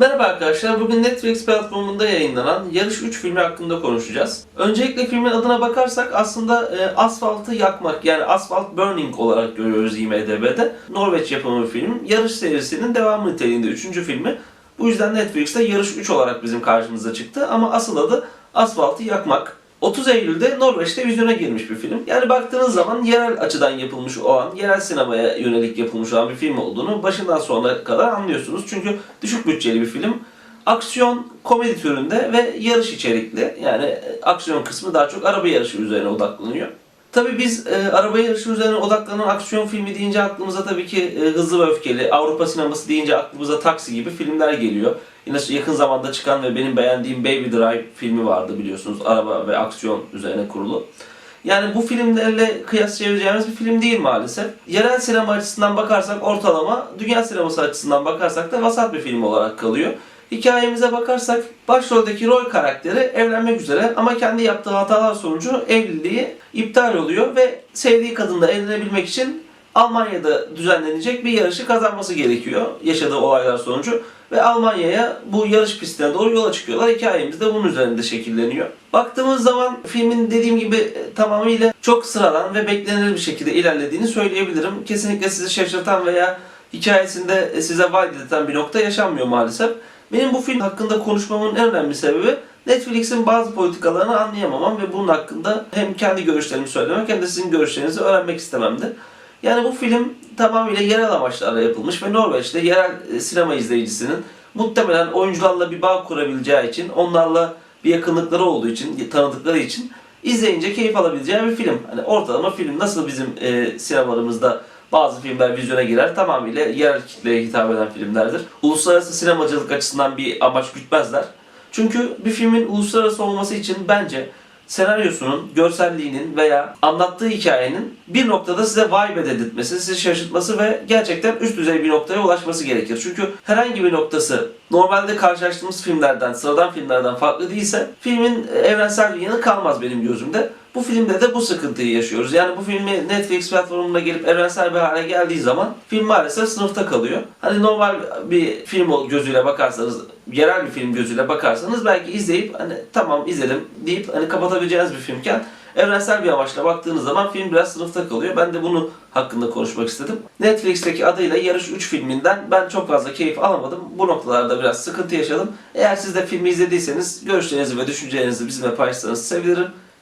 Merhaba arkadaşlar, bugün Netflix platformunda yayınlanan Yarış 3 filmi hakkında konuşacağız. Öncelikle filmin adına bakarsak aslında e, asfaltı yakmak yani asfalt burning olarak görüyoruz IMDB'de. Norveç yapımı film. Yarış serisinin devamı niteliğinde 3. filmi. Bu yüzden Netflix'te Yarış 3 olarak bizim karşımıza çıktı ama asıl adı Asfaltı Yakmak. 30 Eylül'de Norveç'te vizyona girmiş bir film. Yani baktığınız zaman yerel açıdan yapılmış olan, yerel sinemaya yönelik yapılmış olan bir film olduğunu başından sonuna kadar anlıyorsunuz. Çünkü düşük bütçeli bir film. Aksiyon, komedi türünde ve yarış içerikli. Yani aksiyon kısmı daha çok araba yarışı üzerine odaklanıyor. Tabii biz e, araba yarışı üzerine odaklanan aksiyon filmi deyince aklımıza tabii ki e, Hızlı ve Öfkeli, Avrupa sineması deyince aklımıza Taksi gibi filmler geliyor. Yine yakın zamanda çıkan ve benim beğendiğim Baby Drive filmi vardı biliyorsunuz. Araba ve aksiyon üzerine kurulu. Yani bu filmlerle kıyaslayabileceğimiz bir film değil maalesef. Yerel sinema açısından bakarsak ortalama, dünya sineması açısından bakarsak da vasat bir film olarak kalıyor. Hikayemize bakarsak başroldeki rol karakteri evlenmek üzere ama kendi yaptığı hatalar sonucu evliliği iptal oluyor ve sevdiği kadınla evlenebilmek için Almanya'da düzenlenecek bir yarışı kazanması gerekiyor yaşadığı olaylar sonucu. Ve Almanya'ya bu yarış pistine doğru yola çıkıyorlar. Hikayemiz de bunun üzerinde şekilleniyor. Baktığımız zaman filmin dediğim gibi e, tamamıyla çok sıradan ve beklenir bir şekilde ilerlediğini söyleyebilirim. Kesinlikle sizi şaşırtan veya hikayesinde e, size vaat bir nokta yaşanmıyor maalesef. Benim bu film hakkında konuşmamın en önemli sebebi Netflix'in bazı politikalarını anlayamamam ve bunun hakkında hem kendi görüşlerimi söylemek hem de sizin görüşlerinizi öğrenmek istememdi. Yani bu film tamamıyla yerel amaçlarla yapılmış ve Norveç'te yerel e, sinema izleyicisinin muhtemelen oyuncularla bir bağ kurabileceği için, onlarla bir yakınlıkları olduğu için, tanıdıkları için izleyince keyif alabileceği bir film. Hani ortalama film nasıl bizim e, sinemalarımızda bazı filmler vizyona girer tamamıyla yerel kitleye hitap eden filmlerdir. Uluslararası sinemacılık açısından bir amaç gütmezler. Çünkü bir filmin uluslararası olması için bence senaryosunun, görselliğinin veya anlattığı hikayenin bir noktada size vibe dedirtmesi, sizi şaşırtması ve gerçekten üst düzey bir noktaya ulaşması gerekir. Çünkü herhangi bir noktası normalde karşılaştığımız filmlerden, sıradan filmlerden farklı değilse filmin evrensel bir yanı kalmaz benim gözümde. Bu filmde de bu sıkıntıyı yaşıyoruz. Yani bu filmi Netflix platformuna gelip evrensel bir hale geldiği zaman film maalesef sınıfta kalıyor. Hani normal bir film gözüyle bakarsanız, yerel bir film gözüyle bakarsanız belki izleyip hani tamam izledim deyip hani kapatabileceğiniz bir filmken evrensel bir amaçla baktığınız zaman film biraz sınıfta kalıyor. Ben de bunu hakkında konuşmak istedim. Netflix'teki adıyla Yarış 3 filminden ben çok fazla keyif alamadım. Bu noktalarda biraz sıkıntı yaşadım. Eğer siz de filmi izlediyseniz görüşlerinizi ve düşüncelerinizi bizimle paylaşırsanız sevinirim.